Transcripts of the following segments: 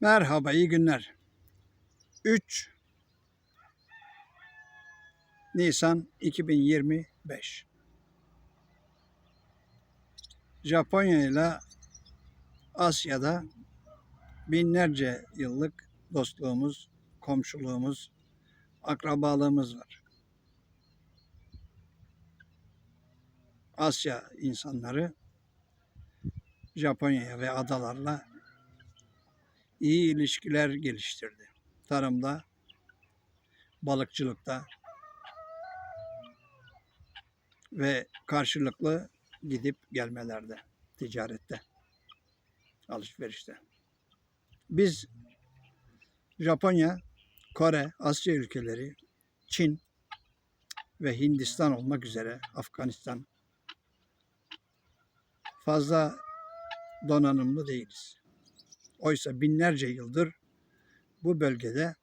Merhaba, iyi günler. 3 Nisan 2025. Japonya ile Asya'da binlerce yıllık dostluğumuz, komşuluğumuz, akrabalığımız var. Asya insanları Japonya'ya ve adalarla iyi ilişkiler geliştirdi. Tarımda, balıkçılıkta ve karşılıklı gidip gelmelerde, ticarette, alışverişte. Biz Japonya, Kore, Asya ülkeleri, Çin ve Hindistan olmak üzere Afganistan fazla donanımlı değiliz. Oysa binlerce yıldır bu bölgede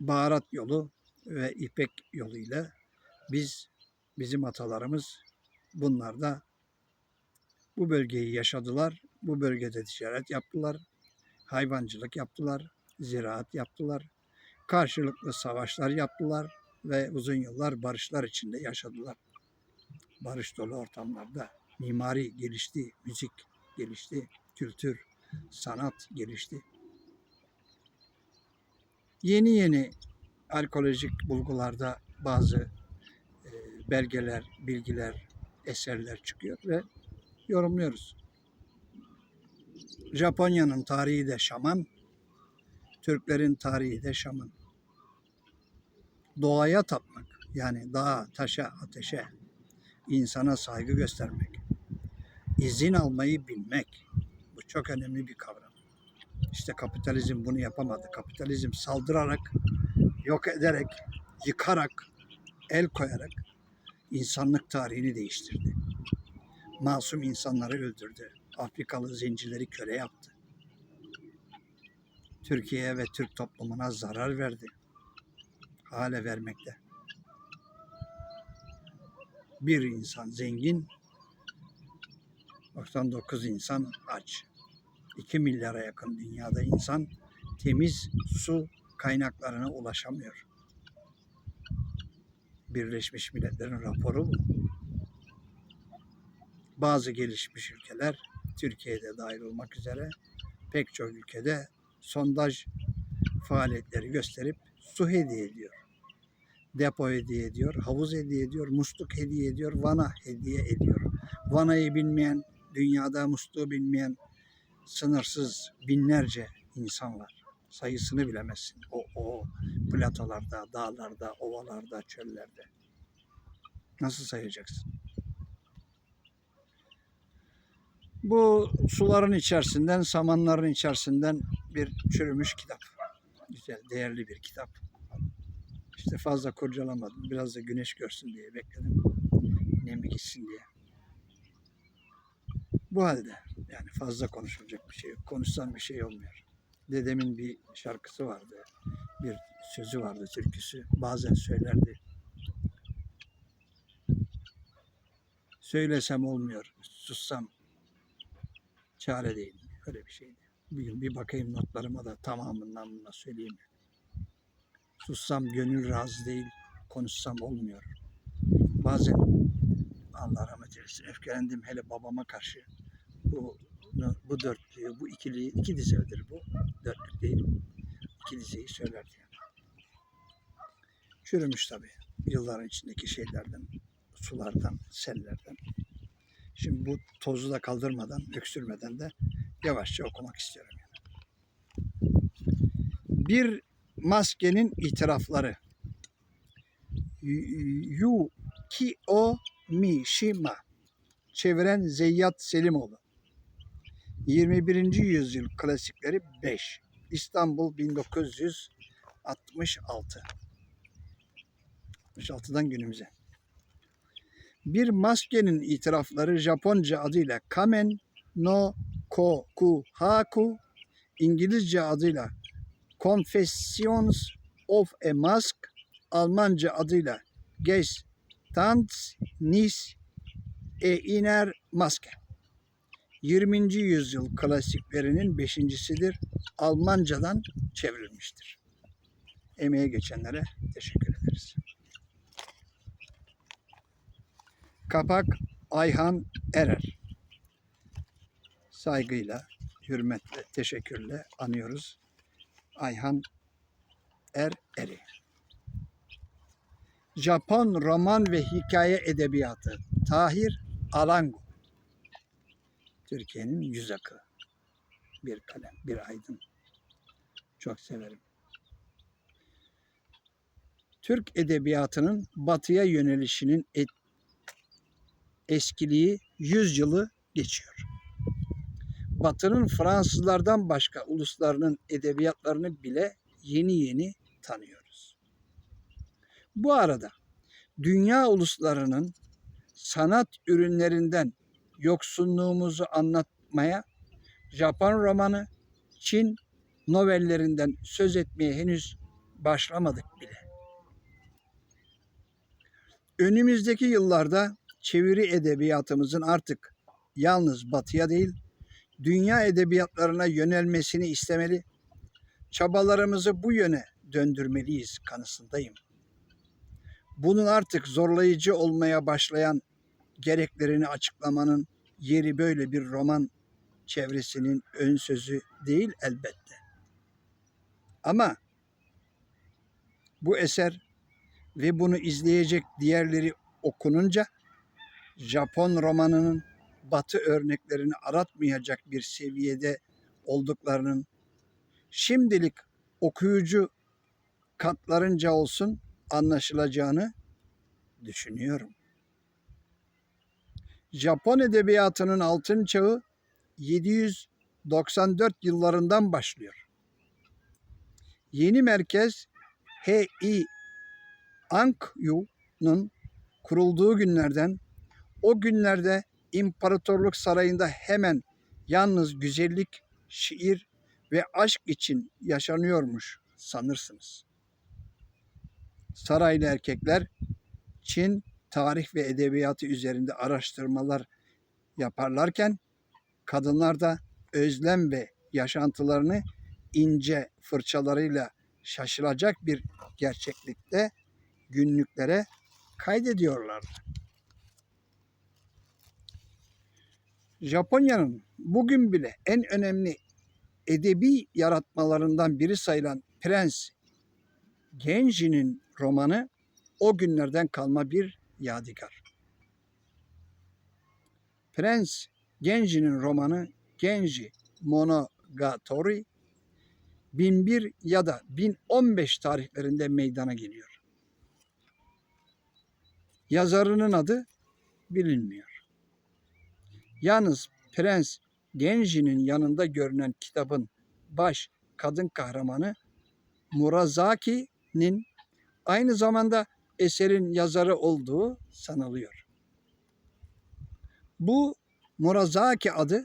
baharat yolu ve ipek yoluyla biz, bizim atalarımız bunlar da bu bölgeyi yaşadılar. Bu bölgede ticaret yaptılar. Hayvancılık yaptılar. Ziraat yaptılar. Karşılıklı savaşlar yaptılar ve uzun yıllar barışlar içinde yaşadılar. Barış dolu ortamlarda mimari gelişti, müzik gelişti, kültür, sanat gelişti. Yeni yeni arkeolojik bulgularda bazı e, belgeler, bilgiler, eserler çıkıyor ve yorumluyoruz. Japonya'nın tarihi de şaman, Türklerin tarihi de şaman. Doğaya tapmak, yani dağa, taşa, ateşe, insana saygı göstermek, izin almayı bilmek, çok önemli bir kavram. İşte kapitalizm bunu yapamadı. Kapitalizm saldırarak, yok ederek, yıkarak, el koyarak insanlık tarihini değiştirdi. Masum insanları öldürdü. Afrikalı zencileri köle yaptı. Türkiye'ye ve Türk toplumuna zarar verdi. Hale vermekte. Bir insan zengin, 99 insan aç. 2 milyara yakın dünyada insan temiz su kaynaklarına ulaşamıyor. Birleşmiş Milletler'in raporu bu. Bazı gelişmiş ülkeler, Türkiye'de dahil olmak üzere pek çok ülkede sondaj faaliyetleri gösterip su hediye ediyor. Depo hediye ediyor, havuz hediye ediyor, musluk hediye ediyor, vana hediye ediyor. Vanayı bilmeyen, dünyada musluğu bilmeyen sınırsız binlerce insan var. Sayısını bilemezsin. O, o platolarda, dağlarda, ovalarda, çöllerde. Nasıl sayacaksın? Bu suların içerisinden, samanların içerisinden bir çürümüş kitap. Güzel, değerli bir kitap. İşte fazla kurcalamadım. Biraz da güneş görsün diye bekledim. Nemi gitsin diye. Bu halde yani fazla konuşulacak bir şey yok. Konuşsan bir şey olmuyor. Dedemin bir şarkısı vardı. Bir sözü vardı, türküsü. Bazen söylerdi. Söylesem olmuyor, sussam çare değil. Öyle bir şeydi. Bir gün bir bakayım notlarıma da tamamından buna söyleyeyim. Sussam gönül razı değil, konuşsam olmuyor. Bazen Allah rahmet eylesin öfkelendim hele babama karşı. Bu bu dörtlüğü, bu ikiliyi, iki dizedir bu. Dörtlük değil. İki dizeyi söylerdi yani. Çürümüş tabii. Yılların içindeki şeylerden, sulardan, sellerden. Şimdi bu tozu da kaldırmadan, öksürmeden de yavaşça okumak istiyorum. Yani. Bir maskenin itirafları. Yukio Mishima. Çeviren Zeyyat Selimoğlu. 21. yüzyıl klasikleri 5. İstanbul 1966. 66'dan günümüze. Bir maskenin itirafları Japonca adıyla Kamen no Kokuhaku, İngilizce adıyla Confessions of a Mask, Almanca adıyla Gestanz nis e iner Maske. 20. yüzyıl klasiklerinin beşincisidir. Almancadan çevrilmiştir. Emeğe geçenlere teşekkür ederiz. Kapak Ayhan Erer. Saygıyla, hürmetle, teşekkürle anıyoruz. Ayhan Er Eri. Japon roman ve hikaye edebiyatı Tahir Alango. Türkiye'nin yüz akı. Bir kalem, bir aydın. Çok severim. Türk edebiyatının batıya yönelişinin et, eskiliği 100 yılı geçiyor. Batı'nın Fransızlardan başka uluslarının edebiyatlarını bile yeni yeni tanıyoruz. Bu arada dünya uluslarının sanat ürünlerinden yoksunluğumuzu anlatmaya Japon romanı, Çin novellerinden söz etmeye henüz başlamadık bile. Önümüzdeki yıllarda çeviri edebiyatımızın artık yalnız batıya değil, dünya edebiyatlarına yönelmesini istemeli, çabalarımızı bu yöne döndürmeliyiz kanısındayım. Bunun artık zorlayıcı olmaya başlayan gereklerini açıklamanın yeri böyle bir roman çevresinin ön sözü değil elbette. Ama bu eser ve bunu izleyecek diğerleri okununca Japon romanının batı örneklerini aratmayacak bir seviyede olduklarının şimdilik okuyucu katlarınca olsun anlaşılacağını düşünüyorum. Japon edebiyatının altın çağı 794 yıllarından başlıyor. Yeni merkez Hei Ankyu'nun kurulduğu günlerden o günlerde imparatorluk sarayında hemen yalnız güzellik, şiir ve aşk için yaşanıyormuş sanırsınız. Saraylı erkekler Çin tarih ve edebiyatı üzerinde araştırmalar yaparlarken kadınlar da özlem ve yaşantılarını ince fırçalarıyla şaşılacak bir gerçeklikte günlüklere kaydediyorlardı. Japonya'nın bugün bile en önemli edebi yaratmalarından biri sayılan Prens Genji'nin romanı o günlerden kalma bir yadigar. Prens Genji'nin romanı Genji Monogatari 1001 ya da 1015 tarihlerinde meydana geliyor. Yazarının adı bilinmiyor. Yalnız Prens Genji'nin yanında görünen kitabın baş kadın kahramanı Murazaki'nin aynı zamanda eserin yazarı olduğu sanılıyor. Bu Murazaki adı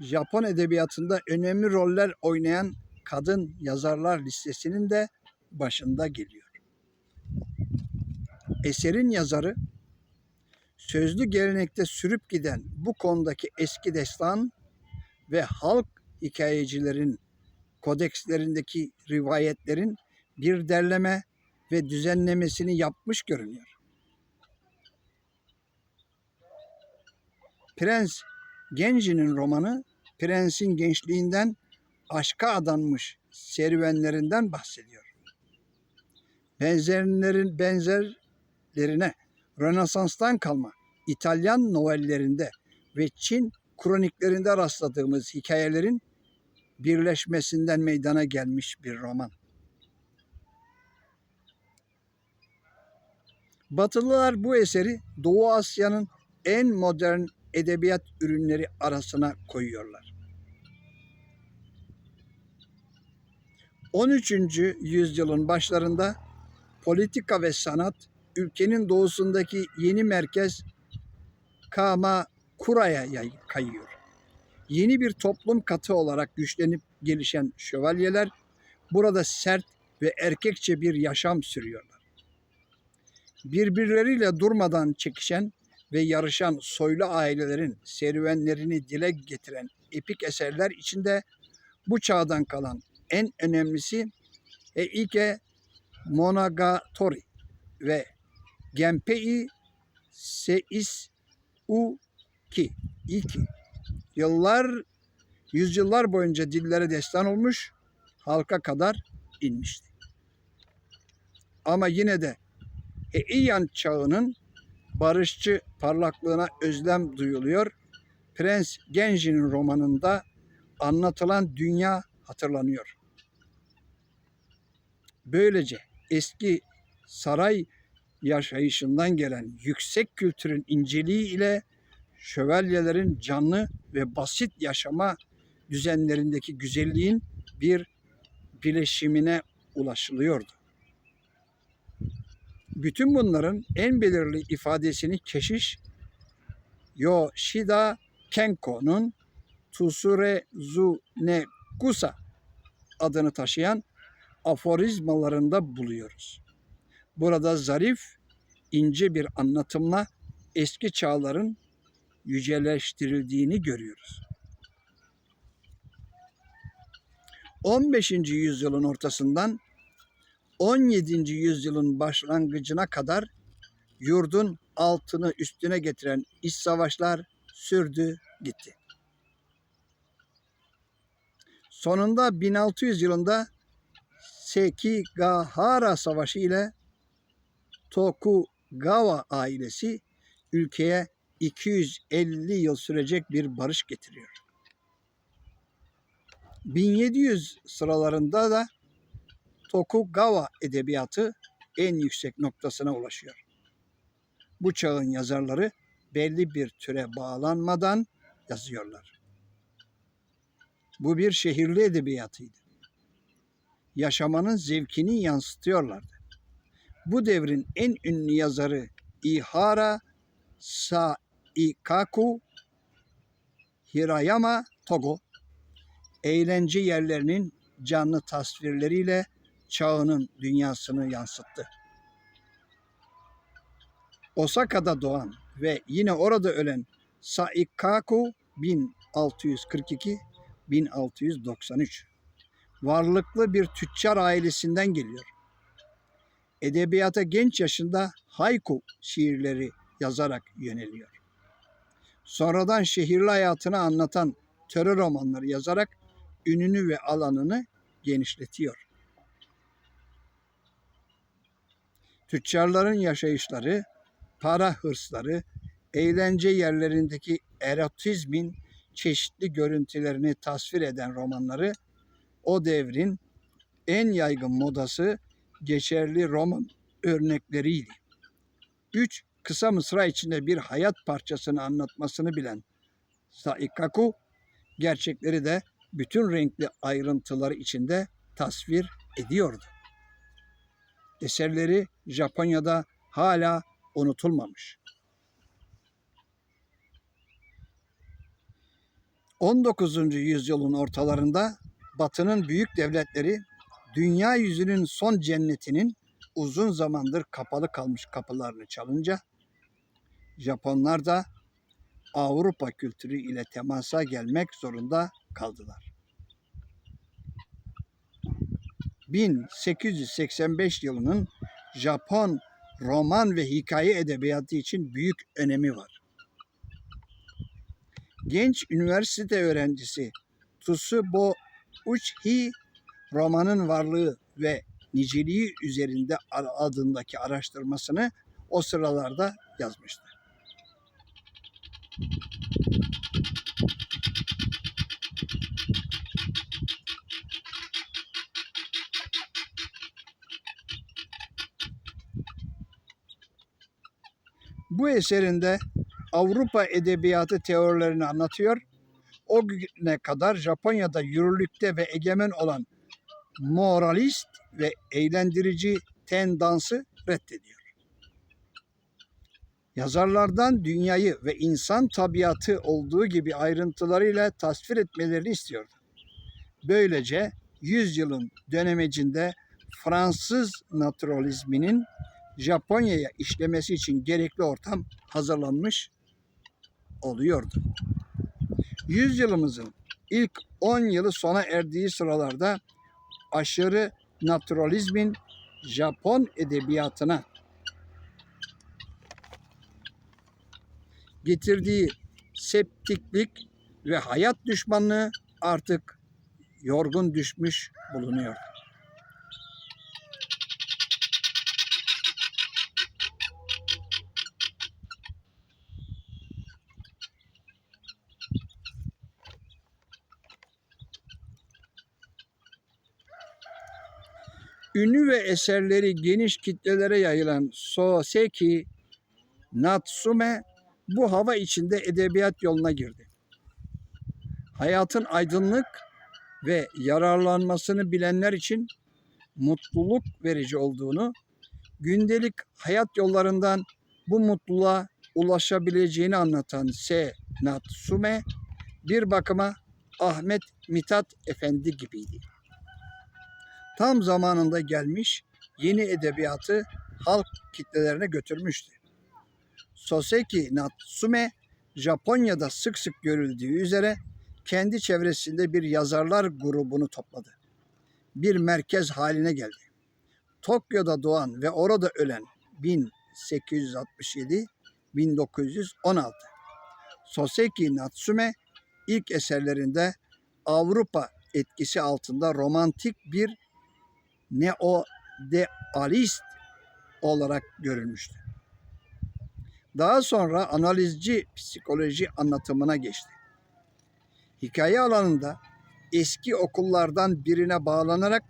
Japon edebiyatında önemli roller oynayan kadın yazarlar listesinin de başında geliyor. Eserin yazarı sözlü gelenekte sürüp giden bu konudaki eski destan ve halk hikayecilerin kodekslerindeki rivayetlerin bir derleme ve düzenlemesini yapmış görünüyor. Prens Genji'nin romanı prensin gençliğinden aşka adanmış serüvenlerinden bahsediyor. Benzerlerin benzerlerine Rönesans'tan kalma İtalyan novellerinde ve Çin kroniklerinde rastladığımız hikayelerin birleşmesinden meydana gelmiş bir roman. Batılılar bu eseri Doğu Asya'nın en modern edebiyat ürünleri arasına koyuyorlar. 13. yüzyılın başlarında politika ve sanat ülkenin doğusundaki yeni merkez Kamakura'ya kayıyor. Yeni bir toplum katı olarak güçlenip gelişen şövalyeler burada sert ve erkekçe bir yaşam sürüyorlar. Birbirleriyle durmadan çekişen ve yarışan soylu ailelerin serüvenlerini dile getiren epik eserler içinde bu çağdan kalan en önemlisi Eike Monogatari ve Genpei Seis U ki iki yıllar yüzyıllar boyunca dillere destan olmuş halka kadar inmişti. Ama yine de Heian çağının barışçı parlaklığına özlem duyuluyor. Prens Genji'nin romanında anlatılan dünya hatırlanıyor. Böylece eski saray yaşayışından gelen yüksek kültürün inceliği ile şövalyelerin canlı ve basit yaşama düzenlerindeki güzelliğin bir bileşimine ulaşılıyordu. Bütün bunların en belirli ifadesini keşiş Yoshida Kenko'nun Tusure Zu ne Kusa adını taşıyan aforizmalarında buluyoruz. Burada zarif, ince bir anlatımla eski çağların yüceleştirildiğini görüyoruz. 15. yüzyılın ortasından 17. yüzyılın başlangıcına kadar yurdun altını üstüne getiren iç savaşlar sürdü gitti. Sonunda 1600 yılında Sekigahara Savaşı ile Tokugawa ailesi ülkeye 250 yıl sürecek bir barış getiriyor. 1700 sıralarında da Tokugawa edebiyatı en yüksek noktasına ulaşıyor. Bu çağın yazarları belli bir türe bağlanmadan yazıyorlar. Bu bir şehirli edebiyatıydı. Yaşamanın zevkini yansıtıyorlardı. Bu devrin en ünlü yazarı Ihara Saikaku Hirayama Togo eğlence yerlerinin canlı tasvirleriyle çağının dünyasını yansıttı. Osaka'da doğan ve yine orada ölen Saikaku 1642-1693 varlıklı bir tüccar ailesinden geliyor. Edebiyata genç yaşında haiku şiirleri yazarak yöneliyor. Sonradan şehirli hayatını anlatan terör romanları yazarak ününü ve alanını genişletiyor. Tüccarların yaşayışları, para hırsları, eğlence yerlerindeki erotizmin çeşitli görüntülerini tasvir eden romanları o devrin en yaygın modası geçerli roman örnekleriydi. Üç, kısa mısra içinde bir hayat parçasını anlatmasını bilen Saikaku, gerçekleri de bütün renkli ayrıntıları içinde tasvir ediyordu. Eserleri Japonya'da hala unutulmamış. 19. yüzyılın ortalarında Batı'nın büyük devletleri dünya yüzünün son cennetinin uzun zamandır kapalı kalmış kapılarını çalınca Japonlar da Avrupa kültürü ile temasa gelmek zorunda kaldılar. 1885 yılının Japon roman ve hikaye edebiyatı için büyük önemi var. Genç üniversite öğrencisi Tsubo Uchi romanın varlığı ve niceliği üzerinde adındaki araştırmasını o sıralarda yazmıştı. Bu eserinde Avrupa edebiyatı teorilerini anlatıyor. O güne kadar Japonya'da yürürlükte ve egemen olan moralist ve eğlendirici tendansı reddediyor. Yazarlardan dünyayı ve insan tabiatı olduğu gibi ayrıntılarıyla tasvir etmelerini istiyordu. Böylece yüzyılın dönemecinde Fransız naturalizminin Japonya'ya işlemesi için gerekli ortam hazırlanmış oluyordu. Yüzyılımızın ilk 10 yılı sona erdiği sıralarda aşırı naturalizmin Japon edebiyatına getirdiği septiklik ve hayat düşmanlığı artık yorgun düşmüş bulunuyor. Ünlü ve eserleri geniş kitlelere yayılan Soseki Natsume bu hava içinde edebiyat yoluna girdi. Hayatın aydınlık ve yararlanmasını bilenler için mutluluk verici olduğunu, gündelik hayat yollarından bu mutluluğa ulaşabileceğini anlatan S. Natsume bir bakıma Ahmet Mithat Efendi gibiydi. Tam zamanında gelmiş, yeni edebiyatı halk kitlelerine götürmüştü. Soseki Natsume, Japonya'da sık sık görüldüğü üzere kendi çevresinde bir yazarlar grubunu topladı. Bir merkez haline geldi. Tokyo'da doğan ve orada ölen 1867-1916. Soseki Natsume ilk eserlerinde Avrupa etkisi altında romantik bir neo-realist olarak görülmüştü. Daha sonra analizci psikoloji anlatımına geçti. Hikaye alanında eski okullardan birine bağlanarak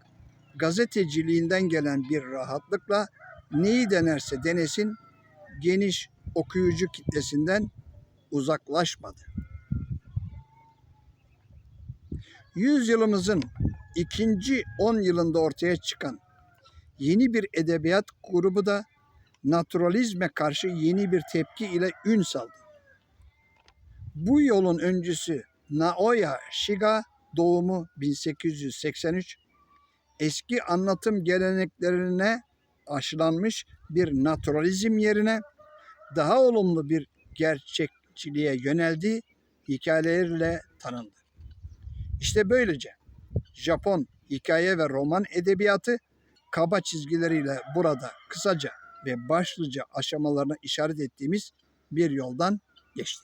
gazeteciliğinden gelen bir rahatlıkla neyi denerse denesin geniş okuyucu kitlesinden uzaklaşmadı. Yüzyılımızın ikinci on yılında ortaya çıkan yeni bir edebiyat grubu da naturalizme karşı yeni bir tepki ile ün saldı. Bu yolun öncüsü Naoya Shiga doğumu 1883 eski anlatım geleneklerine aşılanmış bir naturalizm yerine daha olumlu bir gerçekçiliğe yöneldi hikayelerle tanındı. İşte böylece Japon hikaye ve roman edebiyatı kaba çizgileriyle burada kısaca ve başlıca aşamalarına işaret ettiğimiz bir yoldan geçti.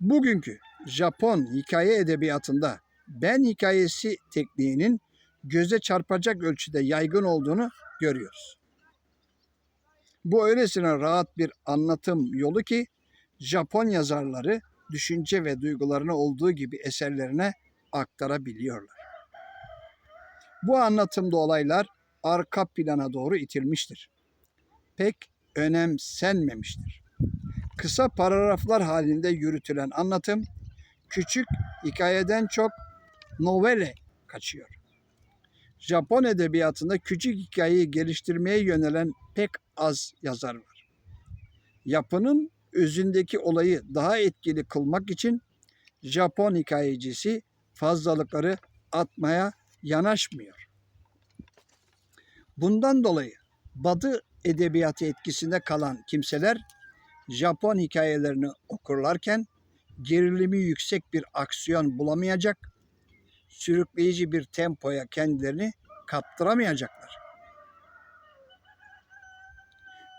Bugünkü Japon hikaye edebiyatında ben hikayesi tekniğinin göze çarpacak ölçüde yaygın olduğunu görüyoruz. Bu öylesine rahat bir anlatım yolu ki Japon yazarları düşünce ve duygularını olduğu gibi eserlerine aktarabiliyorlar. Bu anlatımda olaylar arka plana doğru itilmiştir. Pek önemsenmemiştir. Kısa paragraflar halinde yürütülen anlatım küçük hikayeden çok novele kaçıyor. Japon edebiyatında küçük hikayeyi geliştirmeye yönelen pek az yazar var. Yapının özündeki olayı daha etkili kılmak için Japon hikayecisi fazlalıkları atmaya yanaşmıyor. Bundan dolayı Batı edebiyatı etkisinde kalan kimseler Japon hikayelerini okurlarken gerilimi yüksek bir aksiyon bulamayacak, sürükleyici bir tempoya kendilerini kaptıramayacaklar.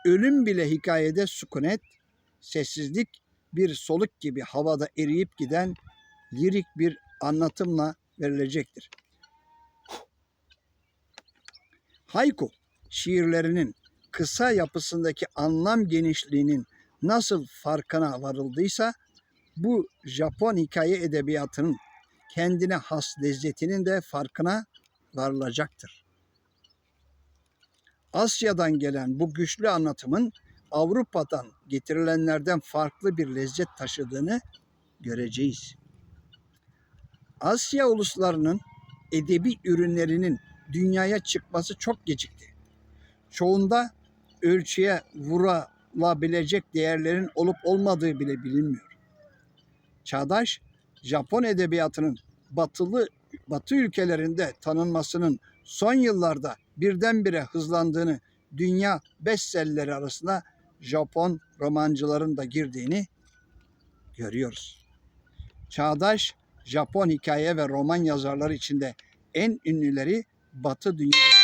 Ölüm bile hikayede sükunet, sessizlik bir soluk gibi havada eriyip giden lirik bir anlatımla verilecektir. Haiku şiirlerinin kısa yapısındaki anlam genişliğinin nasıl farkına varıldıysa bu Japon hikaye edebiyatının kendine has lezzetinin de farkına varılacaktır. Asya'dan gelen bu güçlü anlatımın Avrupa'dan getirilenlerden farklı bir lezzet taşıdığını göreceğiz. Asya uluslarının edebi ürünlerinin dünyaya çıkması çok gecikti. Çoğunda ölçüye vurulabilecek değerlerin olup olmadığı bile bilinmiyor. Çağdaş Japon edebiyatının batılı batı ülkelerinde tanınmasının son yıllarda birdenbire hızlandığını, dünya bestselleri arasına Japon romancıların da girdiğini görüyoruz. Çağdaş Japon hikaye ve roman yazarları içinde en ünlüleri Batı dünyası